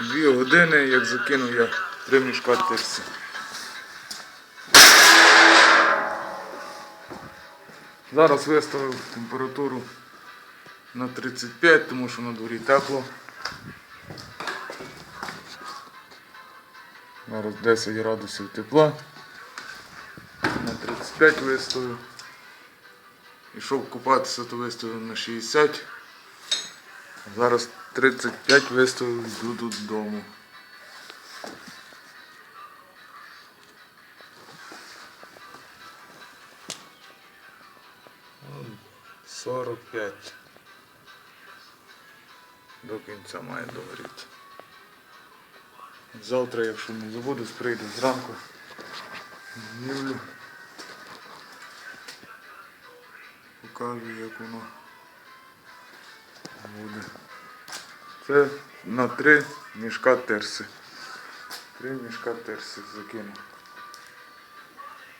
Дві години, як закинув я три мішка тирси. Зараз виставив температуру на 35, тому що на дворі тепло. Зараз 10 градусів тепла. На 35 виставив. Ішов купатися, то виставив на 60. Зараз 35 виставив, йду додому. М, 45. До кінця має догоріти. Завтра, якщо не забудусь, прийду зранку. Знімлю. Покажу, як воно буде. Це на три мішка терси. Три мішка терси закину.